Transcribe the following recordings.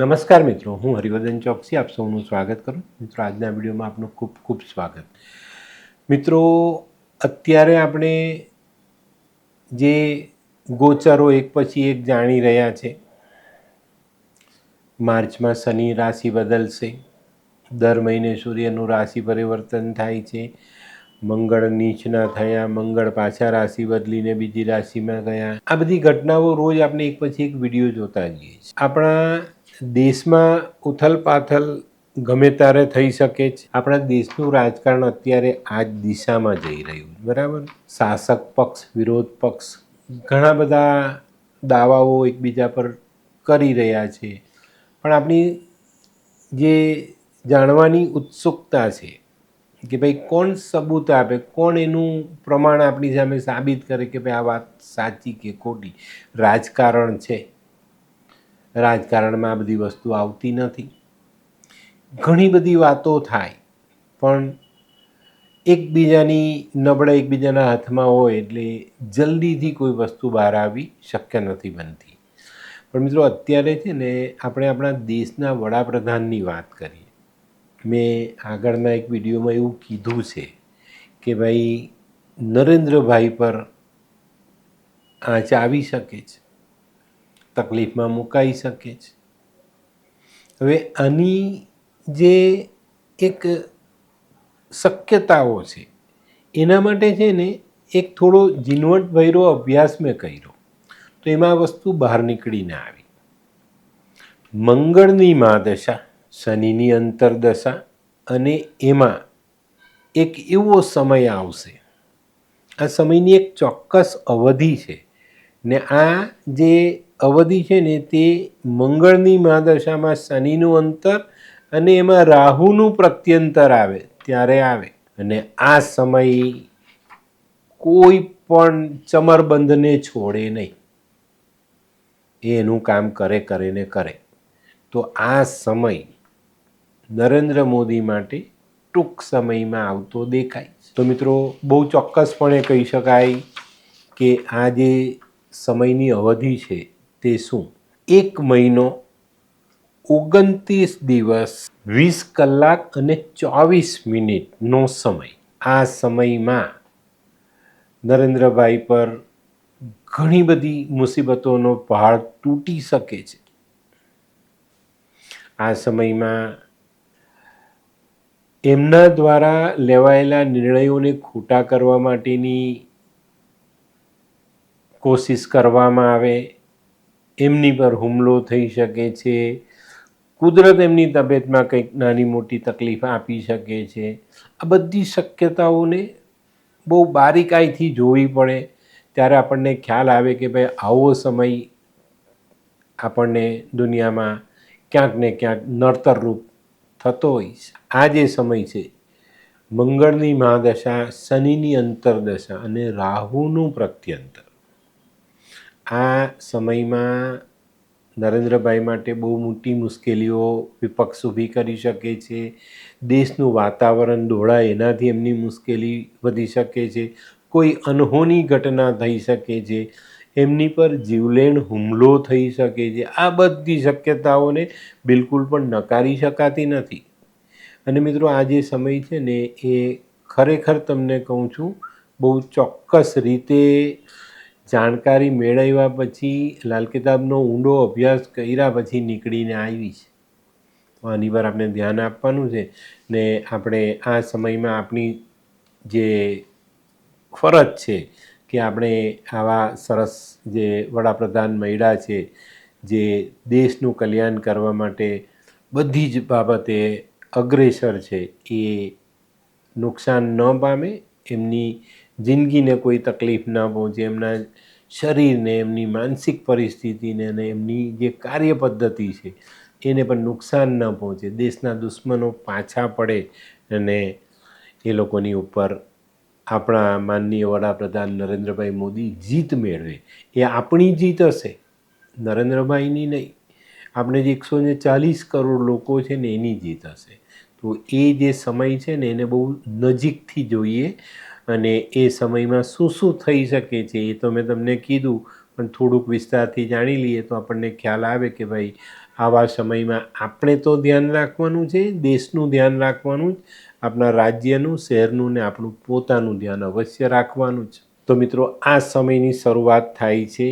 નમસ્કાર મિત્રો, હું હરિવર્ધન ચોકસી, આપ સૌનું સ્વાગત કરું. મિત્રો, આજના વિડીયોમાં આપનું ખૂબ ખૂબ સ્વાગત. મિત્રો, અત્યારે આપણે જે ગોચરો એક પછી એક જાણી રહ્યા છે, માર્ચમાં શનિ રાશિ બદલશે, દર મહિને સૂર્યનું રાશિ પરિવર્તન થાય છે, મંગળ નીચના થયા, મંગળ પાછા રાશિ બદલીને બીજી રાશિમાં ગયા. આ બધી ઘટનાઓ રોજ આપણે એક પછી એક વીડિયો જોતા જઈએ છીએ. આપણા દેશમાં ઉથલ પાથલ ગમે ત્યારે થઈ શકે છે. આપણા દેશનું રાજકારણ અત્યારે આ જ દિશામાં જઈ રહ્યું બરાબર? શાસક પક્ષ, વિરોધ પક્ષ, ઘણા બધા દાવાઓ એકબીજા પર કરી રહ્યા છે. પણ આપણી જે જાણવાની ઉત્સુકતા છે કે ભાઈ કોણ સબૂત આપે, કોણ એનું પ્રમાણ આપણી સામે સાબિત કરે કે ભાઈ આ વાત સાચી કે ખોટી, રાજકારણ છે. રાજકારણમાં આ બધી વસ્તુ આવતી નથી. ઘણી બધી વાતો થાય, પણ એકબીજાની નબળા એકબીજાના હાથમાં હોય એટલે જલ્દીથી કોઈ વસ્તુ બહાર આવી શક્ય નથી બનતી. પણ મિત્રો, અત્યારે છે ને, આપણે આપણા દેશના વડાપ્રધાનની વાત કરીએ. મેં આગળના એક વિડીયોમાં એવું કીધું છે કે ભાઈ, નરેન્દ્રભાઈ પર આંચ આવી શકે છે. તકલીફમાં મુકાઈ શકે છે. હવે આની જે એક શક્યતાઓ છે, એના માટે છે ને એક થોડો ઝીણવટભર્યો અભ્યાસ મેં કર્યો. તો એમાં વસ્તુ બહાર નીકળીને આવી. મંગળની મહાદશા શનિની અંતરદશા અને એમાં એક એવો સમય આવશે. આ સમયની એક ચોક્કસ અવધિ છે ને આ જે અવધિ છે ને તે મંગળની મહાદશામાં શનિનું અંતર અને એમાં રાહુનું પ્રત્યંતર આવે, ત્યારે આવે. અને આ સમય કોઈ પણ ચમરબંધને છોડે નહીં. એ એનું કામ કરે કરે ને કરે. તો આ સમય નરેન્દ્ર મોદી માટે ટૂંક સમયમાં આવતો દેખાય તો મિત્રો, બહુ ચોક્કસપણે કહી શકાય કે આ જે સમયની અવધિ છે તે શું એક મહિનો, ઓગણત્રીસ દિવસ, વીસ કલાક અને ચોવીસ મિનિટનો સમય. આ સમયમાં નરેન્દ્રભાઈ પર ઘણી બધી મુસીબતોનો પહાડ તૂટી શકે છે. આ સમયમાં એમના દ્વારા લેવાયેલા નિર્ણયોને ખોટા કરવા માટેની કોશિશ કરવામાં આવે એમની પર હુમલો થઈ શકે છે. કુદરત એમની તબિયતમાં કંઈક નાની મોટી તકલીફ આપી શકે છે. આ બધી શક્યતાઓને બહુ બારીકાઈથી જોવી પડે. ત્યારે આપણને ખ્યાલ આવે કે ભાઈ આવો સમય આપણને દુનિયામાં ક્યાંક ને ક્યાંક નડતરરૂપ થતો હોય છે. આ જે સમય છે, મંગળની મહાદશા, શનિની અંતરદશા અને રાહુનું પ્રત્યંતર આ સમયમાં નરેન્દ્રભાઈ માટે બહુ મોટી મુશ્કેલીઓ વિપક્ષ ઊભી કરી શકે છે. દેશનું વાતાવરણ દોડાય એનાથી એમની મુશ્કેલી વધી શકે છે. કોઈ અનહોની ઘટના થઈ શકે છે. એમની પર જીવલેણ હુમલો થઈ શકે છે. આ બધી શક્યતાઓને બિલકુલ પણ નકારી શકાતી નથી. અને મિત્રો, આ જે સમય છે ને, એ ખરેખર તમને કહું છું, બહુ ચોક્કસ રીતે જાણકારી મેળવ્યા પછી લાલ કિતાબનો ઊંડો અભ્યાસ કર્યા પછી નીકળીને આવી છે. તો આની પર આપણે ધ્યાન આપવાનું છે ને આપણે આ સમયમાં આપણી જે ફરજ છે કે આપણે આવા સરસ જે વડાપ્રધાન મળ્યા છે, જે દેશનું કલ્યાણ કરવા માટે બધી જ બાબતે અગ્રેસર છે, એ નુકસાન ન પામે, એમની જિંદગીને કોઈ તકલીફ ન પહોંચે, એમના શરીરને, એમની માનસિક પરિસ્થિતિને અને એમની જે કાર્ય પદ્ધતિ છે, એને પણ નુકસાન ન પહોંચે. દેશના દુશ્મનો પાછા પડે અને એ લોકોની ઉપર આપણા માનનીય વડાપ્રધાન નરેન્દ્રભાઈ મોદી જીત મેળવે. એ આપણી જીત હશે. નરેન્દ્રભાઈની નહીં. આપણે જે એકસો ને ચાલીસ કરોડ લોકો છે ને એની જીત હશે. તો એ જે સમય છે ને એને બહુ નજીકથી જોઈએ અને એ સમયમાં શું શું થઈ શકે છે એ તો મેં તમને કીધું, પણ થોડુંક વિસ્તારથી જાણી લઈએ તો આપણને ખ્યાલ આવે કે ભાઈ આવા સમયમાં આપણે તો ધ્યાન રાખવાનું છે, દેશનું ધ્યાન રાખવાનું જ, આપણા રાજ્યનું, શહેરનું ને આપણું પોતાનું ધ્યાન અવશ્ય રાખવાનું જ. તો મિત્રો, આ સમયની શરૂઆત થાય છે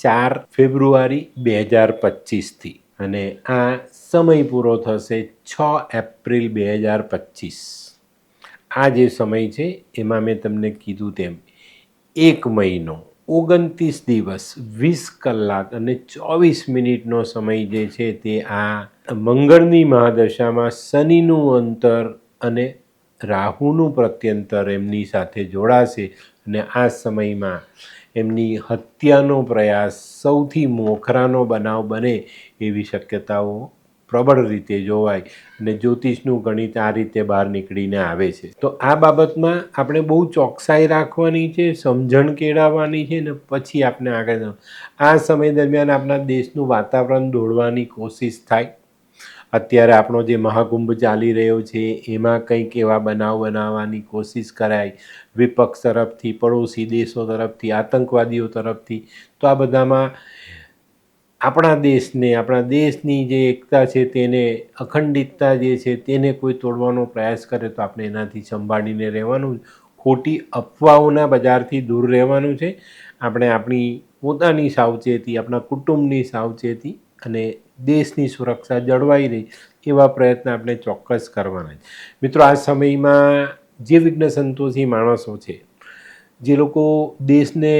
ચાર ફેબ્રુઆરી બે હજાર પચીસથી અને આ સમય પૂરો થશે છ એપ્રિલ બે હજાર પચીસ. આ જે સમય છે, એમાં મેં તમને કીધું તેમ, એક મહિનો, ઓગણત્રીસ દિવસ, વીસ કલાક અને ચોવીસ મિનિટનો સમય જે છે તે આ મંગળની મહાદશામાં શનિનું અંતર અને રાહુનું પ્રત્યંતર એમની સાથે જોડાશે અને આ સમયમાં એમની હત્યાનો પ્રયાસ સૌથી મોખરાનો બનાવ બને એવી શક્યતાઓ પ્રબળ રીતે જોવાય અને જ્યોતિષનું ગણિત આ રીતે બહાર નીકળીને આવે છે. તો આ બાબતમાં આપણે બહુ ચોકસાઈ રાખવાની છે, સમજણ કેળવવાની છે ને પછી આપણે આગળ આ સમય દરમિયાન આપણા દેશનું વાતાવરણ દોડવાની કોશિશ થાય. અત્યારે આપણો જે મહાકુંભ ચાલી રહ્યો છે, એમાં કંઈક એવા બનાવ બનાવવાની કોશિશ કરાય. વિપક્ષ તરફથી, પડોશી દેશો તરફથી, આતંકવાદીઓ તરફથી. તો આ બધામાં આપણા દેશને, આપણા દેશની જે એકતા છે તેને અખંડિતતા જે છે તેને કોઈ તોડવાનો પ્રયાસ કરે તો આપણે એનાથી સંભાળીને રહેવાનું ખોટી અફવાઓના બજારથી દૂર રહેવાનું છે. આપણે આપણી પોતાની સાવચેતી, આપણા કુટુંબની સાવચેતી અને દેશની સુરક્ષા જળવાઈ રહે એવા પ્રયત્ન આપણે ચોક્કસ કરવાના છે. મિત્રો, આ સમયમાં જે વિઘ્ન સંતોષી માણસો છે જે લોકો દેશને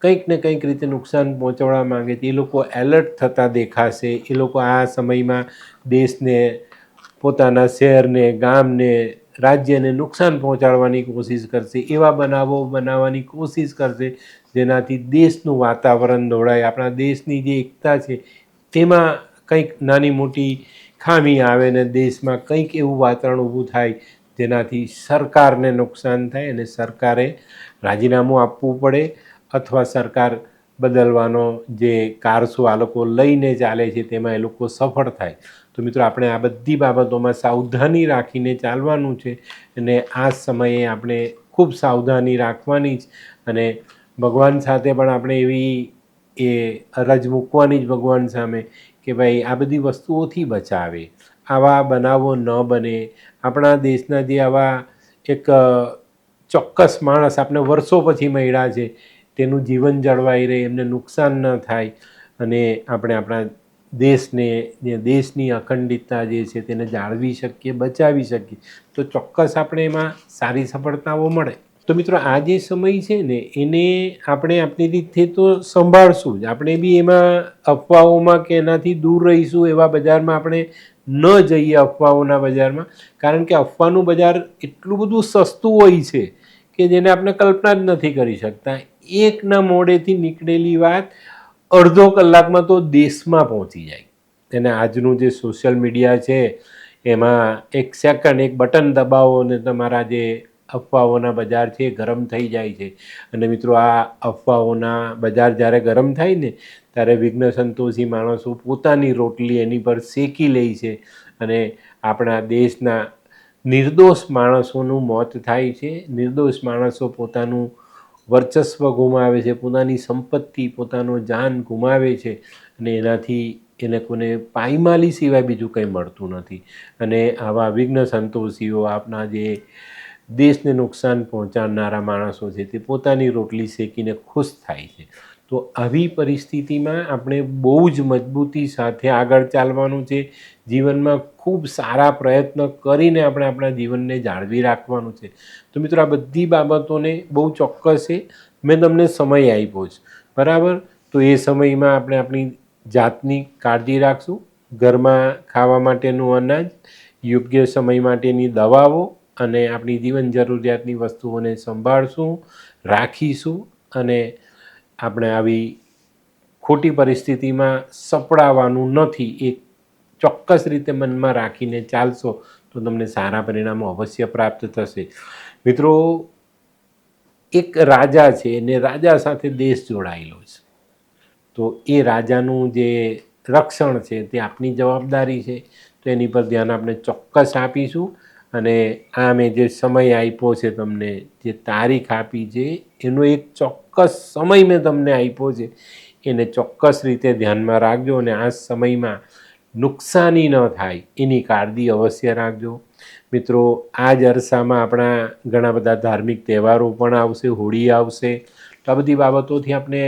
કંઈક ને કંઈક રીતે નુકસાન પહોંચાડવા માંગે છે, એ લોકો એલર્ટ થતા દેખાશે, એ લોકો આ સમયમાં દેશને, પોતાના શહેરને, ગામને, રાજ્યને નુકસાન પહોંચાડવાની કોશિશ કરશે, એવા બનાવો બનાવવાની કોશિશ કરશે, જેનાથી દેશનું વાતાવરણ દોડાય આપણા દેશની જે એકતા છે, તેમાં કંઈક નાની મોટી ખામી આવે ને દેશમાં કંઈક એવું વાતાવરણ ઊભું થાય જેનાથી સરકારને નુકસાન થાય અને સરકારે રાજીનામું આપવું પડે અથવા સરકાર બદલવાનો જે કારસો આ લોકો લઈને ચાલે છે તેમાં એ લોકો સફળ થાય. તો મિત્રો, આપણે આ બધી બાબતોમાં સાવધાની રાખીને ચાલવાનું છે અને આ સમયે આપણે ખૂબ સાવધાની રાખવાની જ અને ભગવાન સાથે પણ આપણે એવી એ અરજ મૂકવાની જ ભગવાન સામે કે ભાઈ આ બધી વસ્તુઓથી બચાવે. આવા બનાવો ન બને. આપણા દેશના જે આવા એક ચોક્કસ માણસ આપણે વર્ષો પછી મળ્યા છે, તેનું જીવન જળવાઈ રહે, એમને નુકસાન ન થાય. અને આપણે આપણા દેશને, જે દેશની અખંડિતતા જે છે, તેને જાળવી શકીએ, બચાવી શકીએ. તો ચોક્કસ આપણે એમાં સારી સફળતાઓ મળે. તો મિત્રો, આ જે સમય છે ને, એને આપણે આપણી રીતે તો સંભાળશું જ. આપણે બી એમાં અફવાઓમાં કે એનાથી દૂર રહીશું એવા બજારમાં આપણે ન જઈએ અફવાઓના બજારમાં. કારણ કે અફવાનું બજાર એટલું બધું સસ્તું હોય છે કે જેને આપણે કલ્પના જ નથી કરી શકતા. એકના મોડેથી નીકળેલી વાત અડધો કલાકમાં તો દેશમાં પહોંચી જાય. અને આજનું જે સોશિયલ મીડિયા છે, એમાં એક સેકન્ડ એક બટન દબાવો અને તમારા જે અફવાઓના બજાર છે એ ગરમ થઈ જાય છે. અને મિત્રો આ અફવાઓના બજાર જ્યારે ગરમ થાય ને, ત્યારે વિઘ્ન સંતોષી માણસો પોતાની રોટલી એની પર શેકી લે છે. અને આપણા દેશના નિર્દોષ માણસોનું મોત થાય છે. નિર્દોષ માણસો પોતાનું વર્ચસ્વ ગુમાવે છે. પોતાની સંપત્તિ, પોતાનો જાન ગુમાવે છે. અને એનાથી એ લોકોને પાયમાલી સિવાય બીજું કંઈ મળતું નથી. અને આવા વિઘ્ન સંતોષીઓ આપણા જે દેશને નુકસાન પહોંચાડનારા માણસો છે તે પોતાની રોટલી શેકીને ખુશ થાય છે. તો આવી પરિસ્થિતિમાં આપણે બહુ જ મજબૂતી સાથે આગળ ચાલવાનું છે. જીવનમાં ખૂબ સારા પ્રયત્ન કરીને આપણે આપણા જીવનને જાળવી રાખવાનું છે. તો મિત્રો, આ બધી બાબતોને બહુ ચોક્કસ છે. મેં તમને સમય આપ્યો છે. બરાબર? તો એ સમયમાં આપણે આપણી જાતની કાળજી રાખશું. ઘરમાં ખાવા માટેનું અનાજ, યોગ્ય સમય માટેની દવાઓ અને આપણી જીવન જરૂરિયાતની વસ્તુઓને સંભાળશું, રાખીશું અને આપણે આવી ખોટી પરિસ્થિતિમાં સપડાવવાનું નથી એક ચોક્કસ રીતે મનમાં રાખીને ચાલશો તો તમને સારા પરિણામો અવશ્ય પ્રાપ્ત થશે. મિત્રો, એક રાજા છે અને રાજા સાથે દેશ જોડાયેલો છે. તો એ રાજાનું જે રક્ષણ છે તે આપની જવાબદારી છે, તો એની પર ધ્યાન આપણે ચોક્કસ આપીશું. અને આ મેં જે સમય આપ્યો છે તમને, જે તારીખ આપી છે, એનો એક ચોક્કસ સમય મેં તમને આપ્યો છે, એને ચોક્કસ રીતે ધ્યાનમાં રાખજો અને આ સમયમાં નુકસાની ન થાય, એની કાળજી અવશ્ય રાખજો. મિત્રો આ જ અરસામાં આપણા ઘણા બધા ધાર્મિક તહેવારો પણ આવશે, હોળી આવશે, તો આ બધી બાબતોથી આપણે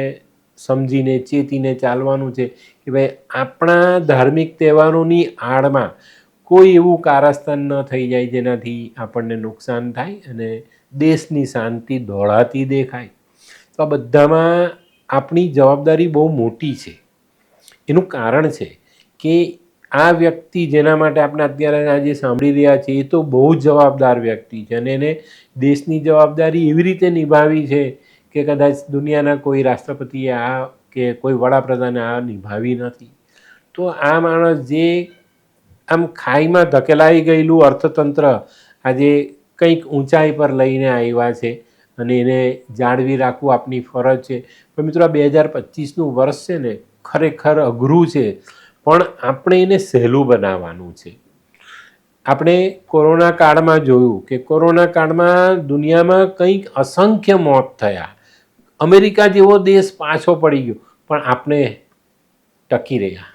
સમજીને, ચેતીને ચાલવાનું છે કે ભાઈ આપણા ધાર્મિક તહેવારોની આડમાં કોઈ એવું કારસ્તાન ન થઈ જાય જેનાથી આપણને નુકસાન થાય અને દેશની શાંતિ દોડાતી દેખાય. તો આ બધામાં આપણી જવાબદારી બહુ મોટી છે. એનું કારણ છે કે આ વ્યક્તિ જેના માટે આપણે અત્યારે આજે સાંભળી રહ્યા છીએ એ તો બહુ જવાબદાર વ્યક્તિ છે અને એને દેશની જવાબદારી એવી રીતે નિભાવી છે કે કદાચ દુનિયાના કોઈ રાષ્ટ્રપતિએ આ કે કોઈ વડાપ્રધાને આ નિભાવી નથી. તો આ માણસ જે આમ ખાઈમાં ધકેલાઈ ગયેલું અર્થતંત્ર આજે કંઈક ઊંચાઈ પર લઈને આવ્યા છે અને એને જાળવી રાખવું આપની ફરજ છે. પણ મિત્રો, આ બે હજાર પચીસનું વર્ષ છે ને, ખરેખર અઘરું છે. પણ આપણે એને સહેલું બનાવવાનું છે. આપણે કોરોના કાળમાં જોયું કે કોરોના કાળમાં દુનિયામાં કંઈક અસંખ્ય મોત થયા. અમેરિકા જેવો દેશ પાછો પડી ગયો, પણ આપણે ટકી રહ્યા.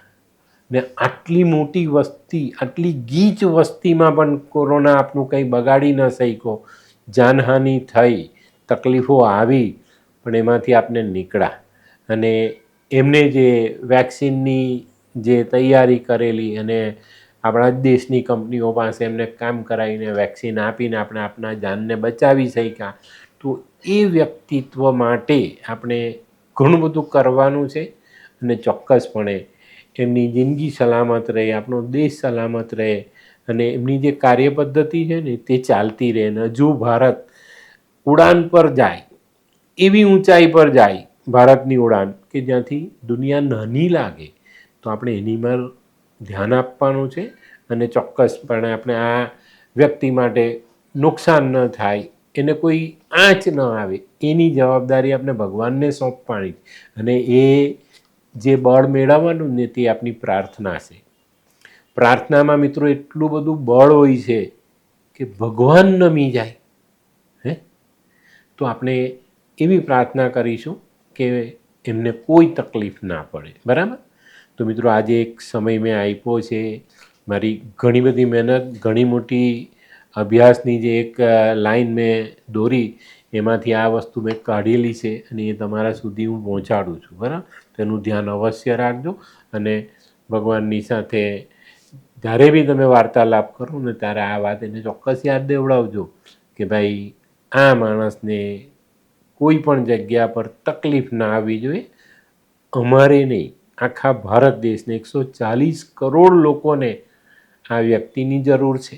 ને આટલી મોટી વસ્તી, આટલી ગીચ વસ્તીમાં પણ કોરોના આપણું કંઈ બગાડી ન શક્યો. જાનહાનિ થઈ, તકલીફો આવી, પણ એમાંથી આપણે નીકળ્યા. અને એમને જે વેક્સિનની જે તૈયારી કરેલી અને આપણા જ દેશની કંપનીઓ પાસે એમને કામ કરાવીને વેક્સિન આપીને આપણે આપણા જાનને બચાવી શક્યા. તો એ વ્યક્તિત્વ માટે આપણે ઘણું બધું કરવાનું છે અને ચોક્કસપણે એમની જિંદગી સલામત રહે, આપણો દેશ સલામત રહે અને એમની જે કાર્ય પદ્ધતિ છે ને તે ચાલતી રહે અને હજુ ભારત ઉડાન પર જાય, એવી ઊંચાઈ પર જાય ભારતની ઉડાન કે જ્યાંથી દુનિયા નાની લાગે, તો આપણે એની પર ધ્યાન આપવાનું છે અને ચોક્કસપણે આપણે આ વ્યક્તિ માટે નુકસાન ન થાય, એને કોઈ આંચ ન આવે, એની જવાબદારી આપણે ભગવાનને સોંપવાની અને એ જે બળ મેળવવાનું ને તે આપની પ્રાર્થના છે. પ્રાર્થનામાં મિત્રો એટલું બધું બળ હોય છે કે ભગવાન નમી જાય, હે? તો આપણે એવી પ્રાર્થના કરીશું કે એમને કોઈ તકલીફ ના પડે, બરાબર? તો મિત્રો આજે એક સમય મેં આપ્યો છે, મારી ઘણી બધી મહેનત, ઘણી મોટી અભ્યાસની જે એક લાઈન મેં દોરી, એમાંથી આ વસ્તુ મેં કાઢેલી છે અને એ તમારા સુધી હું પહોંચાડું છું, બરાબર? તેનું ધ્યાન અવશ્ય રાખજો અને ભગવાનની સાથે જ્યારે બી તમે વાર્તાલાપ કરો ને ત્યારે આ વાત એને ચોક્કસ યાદ દેવડાવજો કે ભાઈ, આ માણસને કોઈ પણ જગ્યા પર તકલીફ ના આવવી જોઈએ. અમારે નહીં, આખા ભારત દેશને એકસો ચાલીસ કરોડ લોકોને આ વ્યક્તિની જરૂર છે.